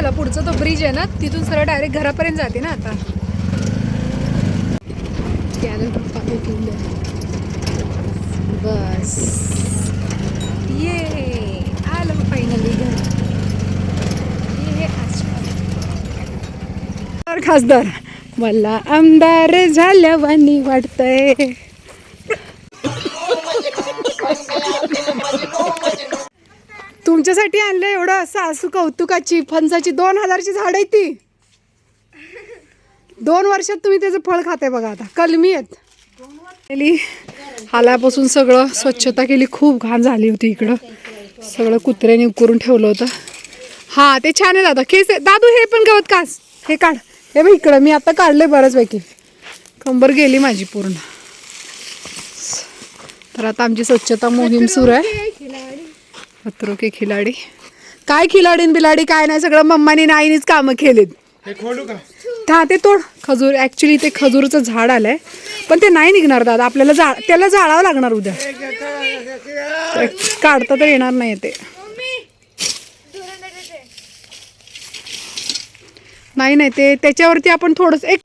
चला पुढचा तो ब्रिज आहे ना तिथून सरळ डायरेक्ट घरापर्यंत जाते ना आता. बस. ये आलं फायनली घर. ये खासदार. मला आमदार झाल्यावानी वाटतंय. तुमच्यासाठी आणलं एवढं सासू कौतुकाची फणसाची दोन हजारची झाड आहे ती. दोन वर्षात तुम्ही त्याचं फळ खाते बघा आता. कलमी आहेत. केली. आल्यापासून सगळं स्वच्छता केली. खूप घाण झाली होती इकडं. सगळं कुत्र्याने उकरून ठेवलं होतं. हा ते छान आहे दादा. केस आहे. दादू हे पण गवत कास हे काढ. हे बघ इकडं. मी आता काढलंय बऱ्याचपैकी. कंबर गेली माझी पूर्ण. तर आता आमची स्वच्छता मोहीम सुरू आहे. पत्रो के खिलाडी. काय खिलाडी न बिलाडी काय नाही सगळं मम्मानी नाईनीच कामं केलीत. हे ते तोड. खजूर ऍक्च्युली ते खजूरचं झाड आलंय. पण ते नाही निघणार दादा. आपल्याला जा त्याला जाळावं लागणार उद्या. काढता तर येणार नाही ते. नाही नाही ते त्याच्यावरती आपण थोडस एक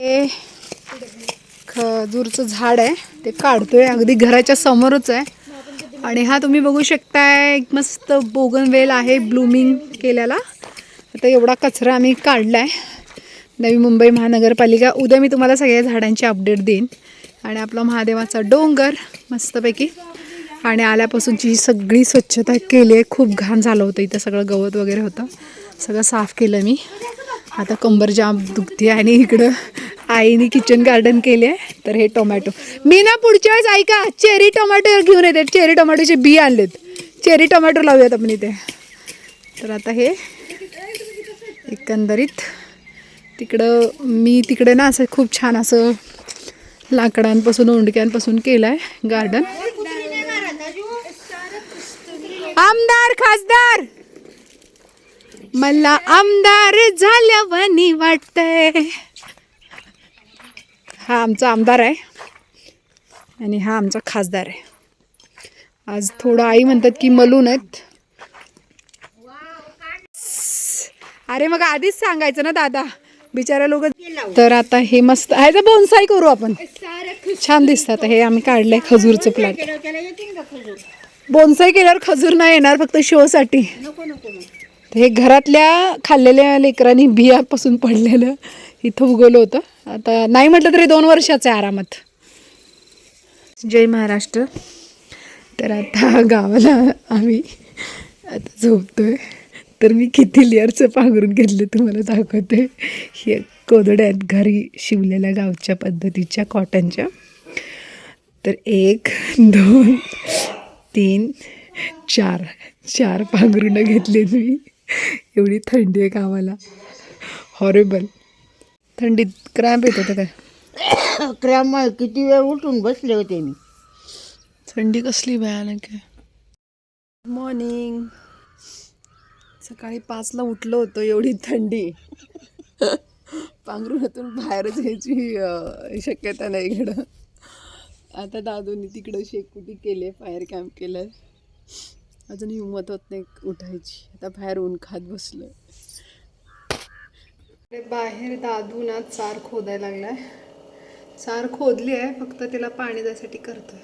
खजूरचं झाड आहे. ते काढतोय. अगदी घराच्या समोरच आहे. आणि हा तुम्ही बघू शकताय एक मस्त बोगनवेल आहे ब्लूमिंग केलेला आता एवढा कचरा आम्ही काढलाय. नवी मुंबई महानगरपालिका उद्या मी तुम्हाला सगळ्या झाडांची अपडेट देईन. आणि आपला महादेवाचा डोंगर मस्तपैकी. आणि आल्यापासूनची ही सगळी स्वच्छता केली आहे. खूप घाण झालं होतं इथं सगळं गवत वगैरे होतं. सगळं साफ केलं मी. आता कंबर जाम दुखते आणि इकडं आईने किचन गार्डन केले आहे तर हे टोमॅटो मी ना पुढच्या वेळेस ऐका चेरी टोमॅटो घेऊन येते. चेरी टोमॅटोचे बी आणलेत. चेरी टोमॅटो लावूयात आपण इथे. तर आता हे एकंदरीत तिकडं मी तिकडे ना असं खूप छान असं लाकडांपासून ओंडक्यांपासून केलं आहे गार्डन आमदार खासदार! मला आमदार झाल्यावानी वाटतंय. हा आमचा आमदार आहे. आणि हा आमचा खासदार आहे. आज थोडं आई म्हणतात की मलून आहेत. अरे मग आधीच सांगायचं ना दादा. बिचारा लोक तर आता हे मस्त ह्याचा बोनसाई करू आपण. छान दिसतात हे आम्ही काढलंय खजूरचं प्लॅट बोनसाई केल्यावर खजूर? नाही येणार फक्त शो साठी. तर हे घरातल्या खाल्लेल्या लेकरांनी बियापासून पडलेलं इथं उगवलं होतं. आता नाही म्हटलं तरी दोन वर्षाचं आहे आरामात. जय महाराष्ट्र. तर आता गावाला आम्ही आता झोपतोय. तर मी किती लेअरचं पांघरून घेतलं तुम्हाला दाखवते. हे कोदड्या आहेत घरी शिवलेल्या गावच्या पद्धतीच्या कॉटनच्या. तर एक दोन तीन चार. चार पांघरुणं घेतले मी. एवढी थंडी आहे गावाला. हॉरेबल थंडीत क्रॅम्प येत होतं काय? क्रॅमळ किती वेळ उठून बसले होते मी. थंडी कसली भयानक आहे. मॉर्निंग सकाळी पाचला उठलो होतो एवढी थंडी. पांघरुणातून बाहेरच यायची अं, शक्यता नाही इकडं आता दादूनी तिकडं शेकुटी केले फायर कॅम्प केलं. अजून हिंमत होत नाही उठायची. आता बाहेर ऊन खात बसलो बाहेर दादू ना चार खोदायला लागलाय. चार खोदली आहे फक्त तिला पाणी द्यायसाठी करतोय.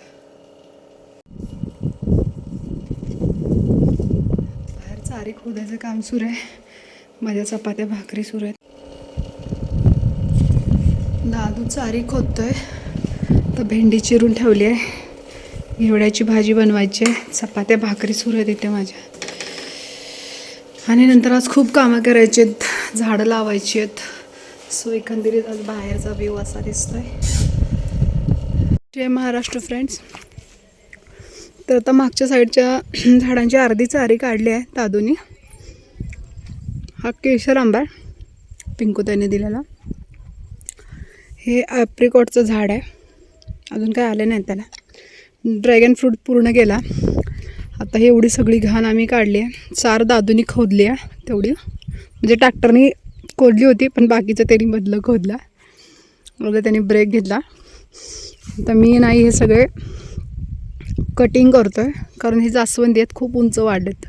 बाहेर चारी खोदायचं काम सुरू आहे. माझ्या चपात्या भाकरी सुरू आहेत. दादू चारी खोदतोय. तर भेंडी चिरून ठेवली आहे. घेवड्याची भाजी बनवायची आहे. चपात्या भाकरी सुरू आहेत इथे माझ्या. आणि नंतर आज खूप कामं करायची आहेत. झाडं लावायची आहेत. सो एकंदरीत आज बाहेरचा व्ह्यू असा दिसतोय. जय महाराष्ट्र फ्रेंड्स तर आता मागच्या साईडच्या झाडांची अर्धी चारी काढली आहे दादूनी. हा केशर आंबा पिंकू त्याने दिलेला. हे ॲप्रिकॉटचं झाड आहे. अजून काय आलं नाही त्याला. ड्रॅगन फ्रूट पूर्ण गेला. आता हे एवढी सगळी घाण आम्ही काढली आहे. चार दादूनी खोदली आहे तेवढी. म्हणजे ट्रॅक्टरनी खोदली होती पण बाकीचं त्यांनी बदलं खोदला. मग त्यांनी ब्रेक घेतला. तर मी नाही हे सगळे कटिंग करतो आहे कारण हे जास्वंदी आहेत खूप उंच वाढलेत.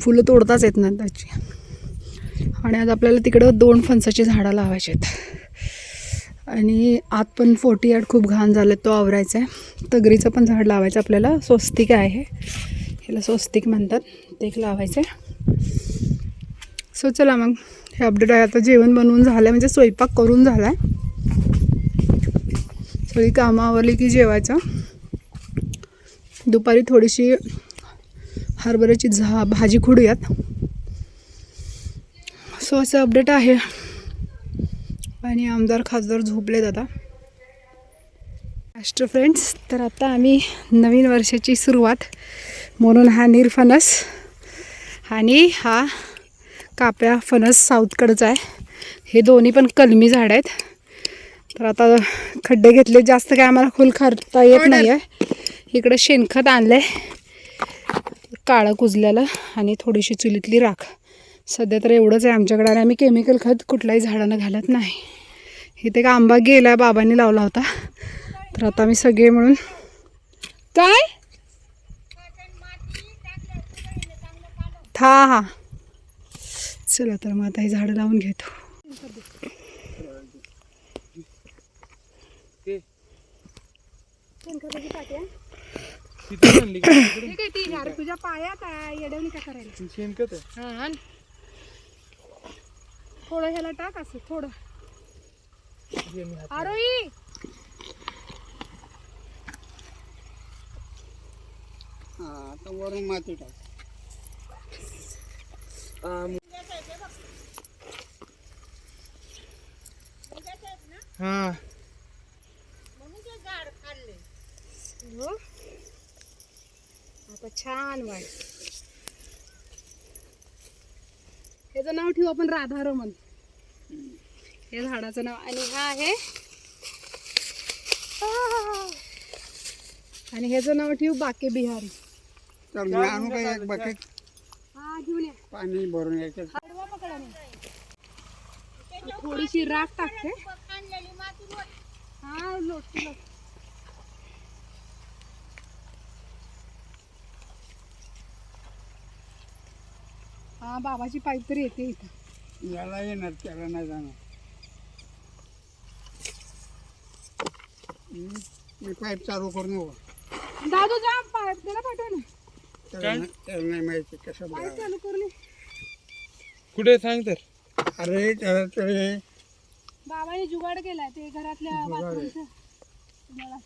फुलं तोडताच येत ना त्याची. आणि आज आपल्याला तिकडं दोन फणसाची झाडं लावायची आहेत. आणि आत पण फोर्टी यार्ड खूप घाण झालं तो आवरायचा आहे. तगरीचं पण झाड लावायचं आपल्याला. स्वस्तिक आहे ह्याला स्वस्तिक म्हणतात. ते एक लावायचं आहे. सो चला मग. हे अपडेट आहे. आता जेवण बनवून झालं म्हणजे स्वयंपाक करून झाला आहे सगळी कामं आवरली की जेवायचं. दुपारी थोडीशी हरभऱ्याची झा भाजी खुडूयात. सो असं अपडेट आहे. आणि आमदार खासदार झोपलेत आता. राष्ट्र फ्रेंड्स तर आता आम्ही नवीन वर्षाची सुरुवात म्हणून हा निरफणस आणि हा काप्या फणस साऊथकडचा आहे. हे दोन्ही पण कलमी झाड आहेत. तर आता खड्डे घेतले जास्त काय आम्हाला खोल करता येत नाही आहे इकडं शेणखत आणलं आहे काळं कुजलेलं आणि थोडीशी चुलीतली राख. सध्या तर एवढंच आहे आमच्याकडे आणि आम्ही केमिकल खत कुठल्याही झाडानं घालत नाही. इथे एक आंबा गेला बाबांनी लावला होता. तर आता आम्ही सगळे मिळून काय? हा हा. चला तर मग आता ही झाडं लावून घेतो. तुझ्या पायात येडवणी का करायला? शेणखत आहे. हा थोडं ह्याला टाक असं थोडं. आरोही! हा आता वरून माती टाक. हा. हो. आता छान वाट ह्याचं नाव ठेवू आपण राधारमन हे झाडाचं नाव आणि हा आहे. आणि ह्याचं नाव ठेवू बाके बिहारी. एक बकेट हा घेऊन या. पाणी भरून यायचं हाडवा पकडा ना. थोडीशी राख टाकते. हा लोटते लोट हा बाबाची पाईप तरी येते इथं. याला येणार त्याला नाही जाणार हम्म, मी पाईप चालू करून का? दादू जा पाईप त्याला पाठव ना त्याला नाही- त्याला नाही माहिती कसं पाईप. चालू करून ये. कुठे सांग तर अरे त्याला ते बाबाने जुगाड केलाय ते घरातल्या जुगाड आहे. बाथरूमचं नळा.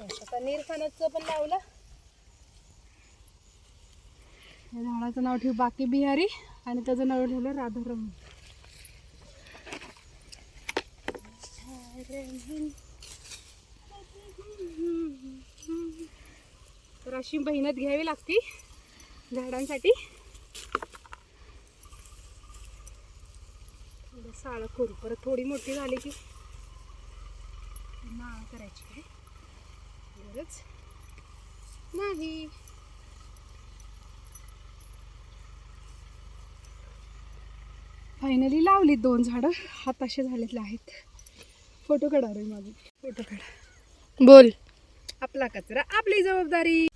आता निरखानाचं पण लावलं या झाडाचं नाव ठेव बाकी बिहारी आणि त्याचं नाव ठेवलं राधारमण तर अशी मेहनत घ्यावी लागती झाडांसाठी. थोडं साळं करू परत थोडी मोठी झाली की माळ करायची आहे. गरज नाही. फायनली लावली दोन झाडं. हाताशे झालेले आहेत. फोटो काढा रे माझे. फोटो काढा. बोल. आपला कचरा आपली जबाबदारी.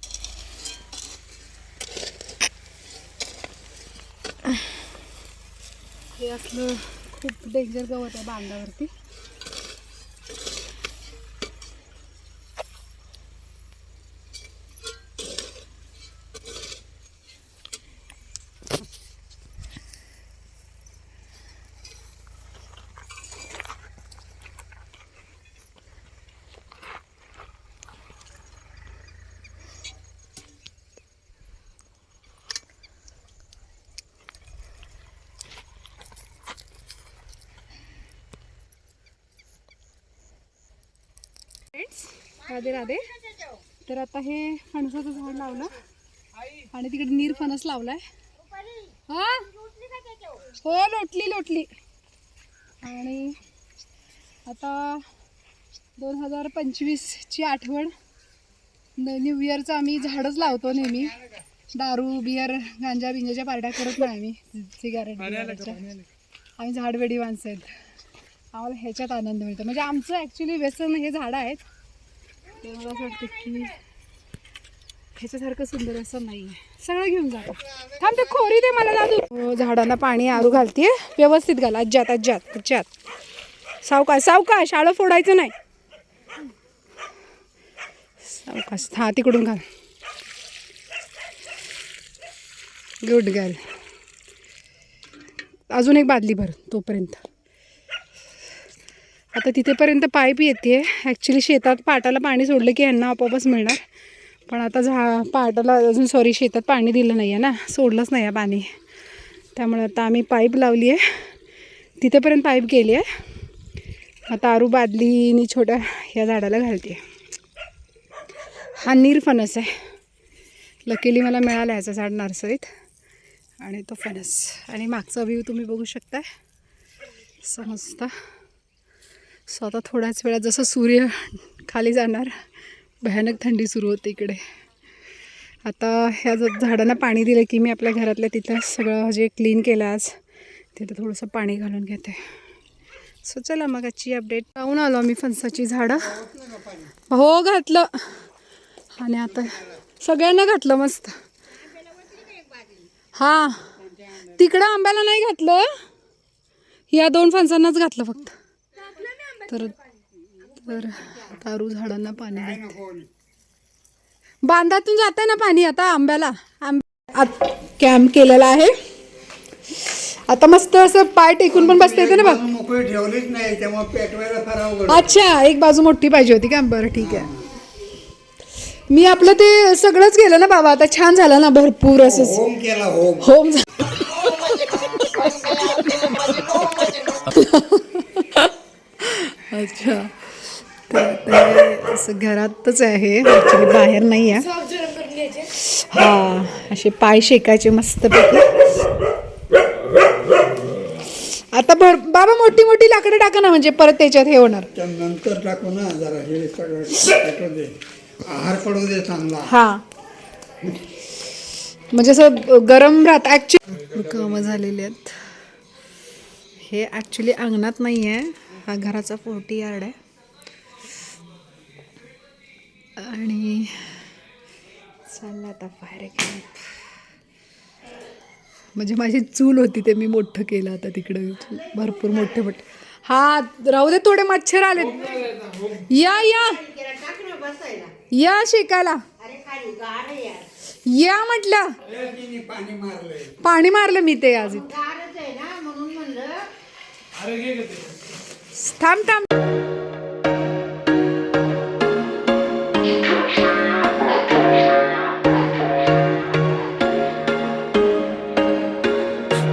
हे असलं खूप डेंजर गवत आहे बांधावरती फ्रेंड्स राधे राधे. तर आता हे फणसाचं झाड लावलं. आणि तिकडे नीर फणस लावलाय. हा? हो लोटली लोटली. आणि आता दोन हजार पंचवीसची आठवण. न्यू इयरचं आम्ही झाडच लावतो नेहमी. दारू बियर गांजा बिंजाच्या पार्ट्या करत नाही आम्ही. सिगारेट. आम्ही झाडवेडी माणसं आहेत. आम्हाला ह्याच्यात आनंद मिळतो. म्हणजे आमचं ॲक्च्युली व्यसन हे झाडं आहेत. मला असं वाटतं की ह्याच्यासारखं सुंदर असं नाही आहे सगळं घेऊन जातो थांब ते खोरी दे मला दादू. हो, झाडांना पाणी आरू घालते व्यवस्थित घाल. अज्जात अज्जात अज्जात. सावकाश सावकाश शाळं फोडायचं नाही. सावकाश हा तिकडून घाल. गुड घाल अजून एक बादली भर तोपर्यंत. आता तिथेपर्यंत पाईप येते. ॲक्च्युली शेतात पाटाला पाणी सोडलं की यांना आपोआपच मिळणार. पण आता झा पाटाला अजून सॉरी शेतात पाणी दिलं नाही आहे ना. सोडलंच नाही आहे पाणी. त्यामुळे आता आम्ही पाईप लावली आहे. तिथेपर्यंत पाईप गेली आहे. आता आरू बादलीनी छोट्या ह्या झाडाला घालते. हा नीरफणस आहे. लकीली मला मिळाला ह्याचं झाड नर्सरीत. आणि तो फणस. आणि मागचा व्ह्यू तुम्ही बघू शकताय. समजता सो आता थोड्याच वेळात जसं सूर्य खाली जाणार भयानक थंडी सुरू होते इकडे. आता ह्या ज झाडांना पाणी दिलं की मी आपल्या घरातल्या तिथं सगळं जे क्लीन केलं आज तिथं थोडंसं पाणी घालून घेते. सो चला मग आजची अपडेट पाहून आलो आम्ही फणसाची झाडं. हो घातलं. आणि आता सगळ्यांना घातलं मस्त. हां. तिकडं आंब्याला नाही घातलं? या दोन फणसांनाच घातलं फक्त. तर तर तारू झाडांना पाणी. बांधातून जाते ना पाणी आता आंब्याला आंब कॅम्प केलेला आहे आता मस्त असं पाय टेकून पण बसता येते ना बघ मोकळी ठेवलीच नाही त्यामुळे पेटवायला अच्छा एक बाजू मोठी पाहिजे होती का बरं ठीक आहे मी आपलं ते सगळंच केलं ना बाबा आता छान झालं ना भरपूर असं होम केला होम होम अच्छा. तर ते असं घरातच आहे. ॲक्च्युली बाहेर नाही आहे. हा असे पाय शेकायचे मस्त आता भर बाबा मोठी मोठी लाकडं टाका ना म्हणजे परत त्याच्यात हे होणार. त्या नंतर टाकू ना जरा हे सगळं दे. आहार पडू दे चांगला. हा. म्हणजे असं गरम राहत ॲक्च्युली कामं झालेली आहेत. हे ॲक्च्युली अंगणात नाही आहे हा घराचा फोर्टी यार्ड आहे. आणि चाललं आता फायर कॅम्प म्हणजे माझी चूल होती ते मी मोठं केलं आता तिकडं. भरपूर मोठे मोठे. हा राहू दे थोडे मच्छर आले. या या. या शिकायला. या म्हटलं. पाणी मारलं मी ते आज.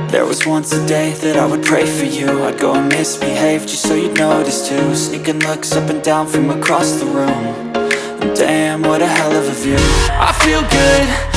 There was once a day that I would pray for you. I'd go and misbehave just so you'd notice too. Sneaking looks up and down from across the room. And Damn, what a hell of a view. I feel good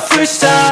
freestyle